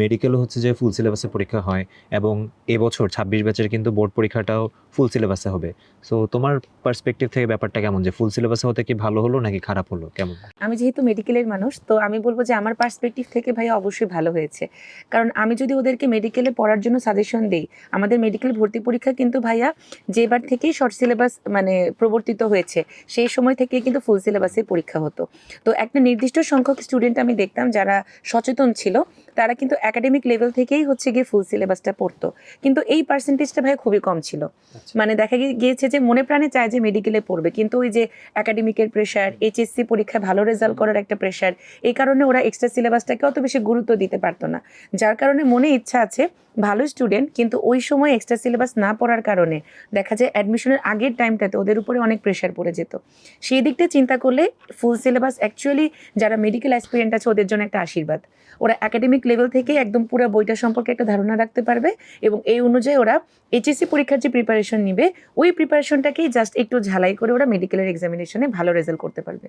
Medical হচ্ছে যে ফুল সিলেবাসে পরীক্ষা হয় এবং এবছর ছাব্বিশ ব্যাচের কিন্তু বোর্ড পরীক্ষাটাও ফুল সিলেবাসে হবে। সো তোমার পার্সপেক্টিভ থেকে ব্যাপারটা কেমন? যে ফুল সিলেবাসে হতে কি ভালো হলো নাকি খারাপ হলো? কেমন? আমি যেহেতু মেডিকেলের মানুষ, তো আমি বলব যে আমার পার্সপেক্টিভ থেকে ভাই অবশ্যই ভালো হয়েছে। কারণ আমি যদি ওদেরকে মেডিকেলে পড়ার জন্য সাজেশন দিই, আমাদের মেডিকেল ভর্তি পরীক্ষা কিন্তু ভাইয়া যেবার থেকেই শর্ট সিলেবাস মানে প্রবর্তিত হয়েছে, সেই সময় থেকে কিন্তু ফুল সিলেবাসের পরীক্ষা হতো। তো একটা নির্দিষ্ট সংখ্যক স্টুডেন্ট আমি দেখতাম যারা সচেতন ছিল, তারা কিন্তু একাডেমিক লেভেল থেকেই হচ্ছে গিয়ে ফুল সিলেবাসটা পড়তো। কিন্তু এই পার্সেন্টেজটা ভাই খুবই কম ছিল। মানে দেখা গিয়ে- গিয়েছে যে মনে প্রাণে চায় যে মেডিকেলে পড়বে। কিন্তু ওই যে একাডেমিকের প্রেশার এইচএসসি পরীক্ষায় ভালো রেজাল্ট করার একটা প্রেশার এই কারণে ওরা এক্সট্রা সিলেবাসটাকে অত বেশি গুরুত্ব দিতে পারতো না। যার কারণে মনে ইচ্ছা আছে ভালো স্টুডেন্ট কিন্তু ওই সময় এক্সট্রা সিলেবাস না পড়ার কারণে দেখা যায় অ্যাডমিশনের আগের টাইমটাতে ওদের উপরে অনেক প্রেশার পড়ে যেত। সেই দিকটা চিন্তা করলে ফুল সিলেবাস অ্যাকচুয়ালি যারা মেডিকেল অ্যাসপিরিয়েন্ট আছে ওদের জন্য একটা আশীর্বাদ। ওরা একাডেমিক লেভেল থেকে একদম পুরো বইটা সম্পর্কে একটা ধারণা রাখতে পারবে এবং এই অনুযায়ী ওরা এইচএসসি পরীক্ষার যে প্রিপারেশন নিবে, ওই প্রিপারেশনটাকেই জাস্ট একটু ঝালাই করে ওরা মেডিকেলের এক্সামিনেশনে ভালো রেজাল্ট করতে পারবে।